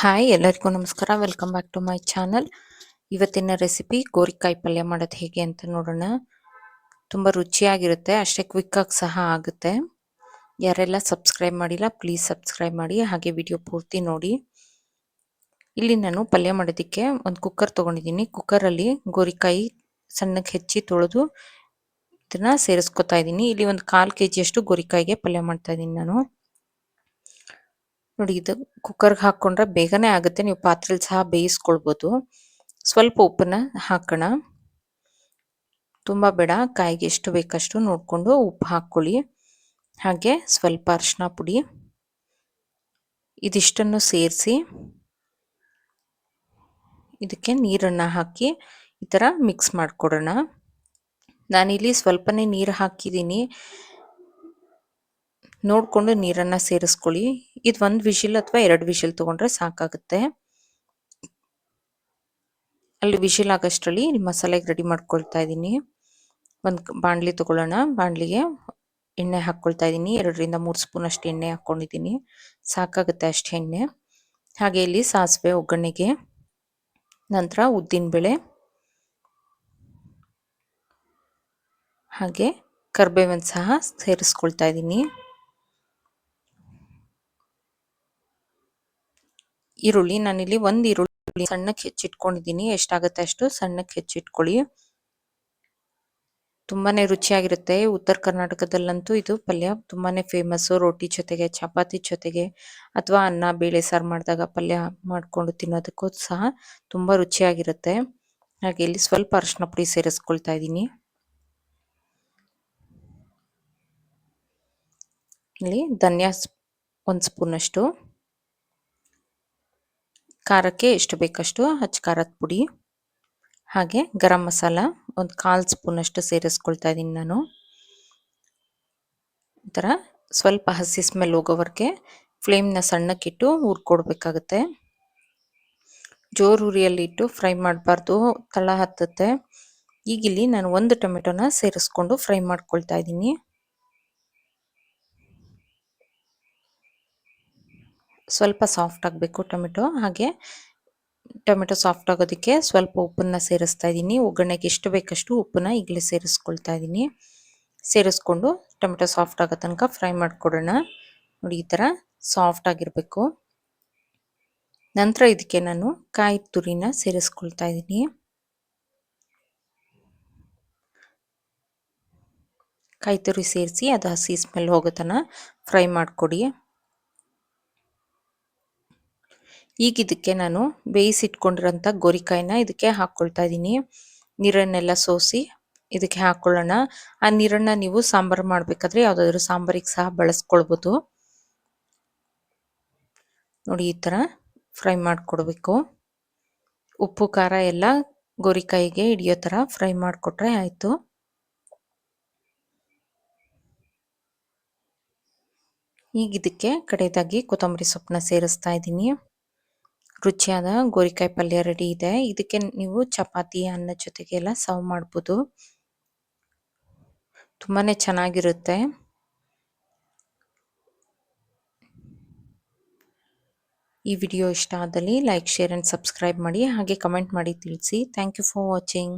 Hi ಎಲ್ಲರಿಗೂ ನಮಸ್ಕಾರ. Welcome back to my channel ಇವತ್ತಿನ ರೆಸಿಪಿ ಗೋರಿಕಾಯಿ ಪಲ್ಯ ಮಾಡೋದು ಹೇಗೆ ಅಂತ ನೋಡೋಣ. ತುಂಬ ರುಚಿಯಾಗಿರುತ್ತೆ, ಅಷ್ಟೇ ಕ್ವಿಕ್ಕಾಗಿ ಸಹ ಆಗುತ್ತೆ. ಯಾರೆಲ್ಲ ಸಬ್ಸ್ಕ್ರೈಬ್ ಮಾಡಿಲ್ಲ ಪ್ಲೀಸ್ ಸಬ್ಸ್ಕ್ರೈಬ್ ಮಾಡಿ, ಹಾಗೆ ವಿಡಿಯೋ ಪೂರ್ತಿ ನೋಡಿ. ಇಲ್ಲಿ ನಾನು ಪಲ್ಯ ಮಾಡೋದಕ್ಕೆ ಒಂದು ಕುಕ್ಕರ್ ತೊಗೊಂಡಿದ್ದೀನಿ. ಕುಕ್ಕರಲ್ಲಿ ಗೋರಿಕಾಯಿ ಸಣ್ಣಗೆ ಹೆಚ್ಚಿ ತೊಳೆದು ಇದನ್ನು ಸೇರಿಸ್ಕೊತಾ ಇದ್ದೀನಿ. ಇಲ್ಲಿ ಒಂದು ಕಾಲು ಕೆ ಜಿಯಷ್ಟು ಗೋರಿಕಾಯಿಗೆ ಪಲ್ಯ ಮಾಡ್ತಾ ಇದ್ದೀನಿ ನಾನು. ನೋಡಿ ಇದು ಕುಕ್ಕರ್ಗೆ ಹಾಕೊಂಡ್ರೆ ಬೇಗನೆ ಆಗುತ್ತೆ. ನೀವು ಪಾತ್ರೆಲಿ ಸಹ ಬೇಯಿಸ್ಕೊಳ್ಬೋದು. ಸ್ವಲ್ಪ ಉಪ್ಪನ್ನ ಹಾಕೋಣ. ತುಂಬ ಬೇಡ. ಕಾಯಿಗೆ ಎಷ್ಟು ಬೇಕಷ್ಟು ನೋಡಿಕೊಂಡು ಉಪ್ಪು ಹಾಕ್ಕೊಳ್ಳಿ. ಹಾಗೆ ಸ್ವಲ್ಪ ಅರಿಶಿನ ಪುಡಿ ಇದಿಷ್ಟನ್ನು ಸೇರಿಸಿ ಇದಕ್ಕೆ ನೀರನ್ನು ಹಾಕಿ ಈ ಥರ ಮಿಕ್ಸ್ ಮಾಡಿಕೊಡೋಣ. ನಾನಿಲ್ಲಿ ಸ್ವಲ್ಪನೇ ನೀರು ಹಾಕಿದ್ದೀನಿ. ನೋಡಿಕೊಂಡು ನೀರನ್ನು ಸೇರಿಸ್ಕೊಳ್ಳಿ. ಇದು ಒಂದು ವಿಶಿಲ್ ಅಥವಾ ಎರಡು ವಿಶಿಲ್ ತೊಗೊಂಡ್ರೆ ಸಾಕಾಗುತ್ತೆ. ಅಲ್ಲಿ ವಿಶಿಲ್ ಆಗೋಷ್ಟರಲ್ಲಿ ಮಸಾಲೆಗೆ ರೆಡಿ ಮಾಡ್ಕೊಳ್ತಾ ಇದ್ದೀನಿ. ಒಂದು ಬಾಣಲಿ ತಗೊಳ್ಳೋಣ. ಬಾಣಲಿಗೆ ಎಣ್ಣೆ ಹಾಕ್ಕೊಳ್ತಾ ಇದ್ದೀನಿ. ಎರಡರಿಂದ ಮೂರು ಸ್ಪೂನ್ ಅಷ್ಟು ಎಣ್ಣೆ ಹಾಕ್ಕೊಂಡಿದ್ದೀನಿ ಸಾಕಾಗುತ್ತೆ ಅಷ್ಟು ಎಣ್ಣೆ. ಹಾಗೆ ಇಲ್ಲಿ ಸಾಸಿವೆ, ಒಗ್ಗರಣೆಗೆ, ನಂತರ ಉದ್ದಿನಬೇಳೆ ಹಾಗೆ ಕರ್ಬೇವನ್ನು ಸಹ ಸೇರಿಸ್ಕೊಳ್ತಾ ಇದ್ದೀನಿ. ಈರುಳ್ಳಿ. ನಾನಿಲ್ಲಿ ಒಂದು ಈರುಳ್ಳಿ ಸಣ್ಣಕ್ಕೆ ಹೆಚ್ಚಿಟ್ಕೊಂಡಿದ್ದೀನಿ. ಎಷ್ಟಾಗುತ್ತೆ ಅಷ್ಟು ಸಣ್ಣಕ್ಕೆ ಹೆಚ್ಚಿಟ್ಕೊಳ್ಳಿ. ತುಂಬಾನೇ ರುಚಿಯಾಗಿರುತ್ತೆ. ಉತ್ತರ ಕರ್ನಾಟಕದಲ್ಲಂತೂ ಇದು ಪಲ್ಯ ತುಂಬಾನೇ ಫೇಮಸ್ಸು. ರೋಟಿ ಜೊತೆಗೆ, ಚಪಾತಿ ಜೊತೆಗೆ ಅಥವಾ ಅನ್ನ, ಬೇಳೆ, ಸಾರು ಮಾಡಿದಾಗ ಪಲ್ಯ ಮಾಡಿಕೊಂಡು ತಿನ್ನೋದಕ್ಕೂ ಸಹ ತುಂಬ ರುಚಿಯಾಗಿರುತ್ತೆ. ಹಾಗೆ ಇಲ್ಲಿ ಸ್ವಲ್ಪ ಅರಶಿನ ಪುಡಿ ಸೇರಿಸ್ಕೊಳ್ತಾ ಇದ್ದೀನಿ. ಇಲ್ಲಿ ಧನ್ಯಾ ಒಂದು ಸ್ಪೂನಷ್ಟು. ಖಾರಕ್ಕೆ ಎಷ್ಟು ಬೇಕಷ್ಟು ಹಚ್ಚ ಖಾರದ ಪುಡಿ, ಹಾಗೆ ಗರಂ ಮಸಾಲ, ಒಂದು ಕಾಲು ಸ್ಪೂನಷ್ಟು ಸೇರಿಸ್ಕೊಳ್ತಾ ಇದ್ದೀನಿ ನಾನು. ಈ ಸ್ವಲ್ಪ ಹಸಿ ಸ್ಮೆಲ್ ಹೋಗೋವರೆಗೆ ಫ್ಲೇಮ್ನ ಸಣ್ಣಕ್ಕಿಟ್ಟು ಹುರ್ಕೊಡ್ಬೇಕಾಗತ್ತೆ. ಜೋರು ಉರಿಯಲ್ಲಿ ಇಟ್ಟು ಫ್ರೈ ಮಾಡಬಾರ್ದು, ತಳ ಹತ್ತುತ್ತೆ. ಈಗಿಲ್ಲಿ ನಾನು ಒಂದು ಟೊಮೆಟೊನ ಸೇರಿಸ್ಕೊಂಡು ಫ್ರೈ ಮಾಡ್ಕೊಳ್ತಾ ಇದ್ದೀನಿ. ಸ್ವಲ್ಪ ಸಾಫ್ಟ್ ಆಗಬೇಕು ಟೊಮೆಟೊ. ಹಾಗೆ ಟೊಮೆಟೊ ಸಾಫ್ಟ್ ಆಗೋದಕ್ಕೆ ಸ್ವಲ್ಪ ಉಪ್ಪನ್ನ ಸೇರಿಸ್ತಾ ಇದ್ದೀನಿ. ಒಗ್ಗರಣೆಗೆ ಎಷ್ಟು ಬೇಕಷ್ಟು ಉಪ್ಪನ್ನ ಈಗಲೇ ಸೇರಿಸ್ಕೊಳ್ತಾ ಇದ್ದೀನಿ. ಸೇರಿಸ್ಕೊಂಡು ಟೊಮೆಟೊ ಸಾಫ್ಟ್ ಆಗೋ ತನಕ ಫ್ರೈ ಮಾಡಿಕೊಡೋಣ. ನೋಡಿ ಈ ಥರ ಸಾಫ್ಟ್ ಆಗಿರಬೇಕು. ನಂತರ ಇದಕ್ಕೆ ನಾನು ಕಾಯಿ ತುರಿನ ಸೇರಿಸ್ಕೊಳ್ತಾ ಇದ್ದೀನಿ. ಕಾಯಿ ತುರಿ ಸೇರಿಸಿ ಅದು ಹಸಿ ಸ್ಮೆಲ್ ಹೋಗೋ ಫ್ರೈ ಮಾಡಿಕೊಡಿ. ಈಗ ಇದಕ್ಕೆ ನಾನು ಬೇಯಿಸಿಟ್ಕೊಂಡಿರೋಂಥ ಗೋರಿಕಾಯಿನ ಇದಕ್ಕೆ ಹಾಕ್ಕೊಳ್ತಾ ಇದ್ದೀನಿ. ನೀರನ್ನೆಲ್ಲ ಸೋಸಿ ಇದಕ್ಕೆ ಹಾಕ್ಕೊಳ್ಳೋಣ. ಆ ನೀರನ್ನು ನೀವು ಸಾಂಬಾರು ಮಾಡಬೇಕಾದ್ರೆ ಯಾವುದಾದ್ರೂ ಸಾಂಬಾರಿಗೆ ಸಹ ಬಳಸ್ಕೊಳ್ಬೋದು. ನೋಡಿ, ಈ ಥರ ಫ್ರೈ ಮಾಡಿಕೊಡ್ಬೇಕು. ಉಪ್ಪು, ಖಾರ ಎಲ್ಲ ಗೋರಿಕಾಯಿಗೆ ಹಿಡಿಯೋ ಥರ ಫ್ರೈ ಮಾಡಿಕೊಟ್ರೆ ಆಯಿತು. ಈಗ ಇದಕ್ಕೆ ಕಡೆಯದಾಗಿ ಕೊತ್ತಂಬರಿ ಸೊಪ್ಪನ್ನ ಸೇರಿಸ್ತಾ ಇದ್ದೀನಿ. ರುಚಿಯಾದ ಗೋರಿಕಾಯಿ ಪಲ್ಯ ರೆಡಿ ಇದೆ. ಇದಕ್ಕೆ ನೀವು ಚಪಾತಿ, ಅನ್ನ ಜೊತೆಗೆ ಎಲ್ಲ ಸರ್ವ್ ಮಾಡ್ಬೋದು. ತುಂಬಾನೇ ಚೆನ್ನಾಗಿರುತ್ತೆ. ಈ ವಿಡಿಯೋ ಇಷ್ಟ ಆದಲ್ಲಿ ಲೈಕ್, ಶೇರ್ ಆ್ಯಂಡ್ ಸಬ್ಸ್ಕ್ರೈಬ್ ಮಾಡಿ ಹಾಗೆ ಕಮೆಂಟ್ ಮಾಡಿ ತಿಳಿಸಿ. Thank you for watching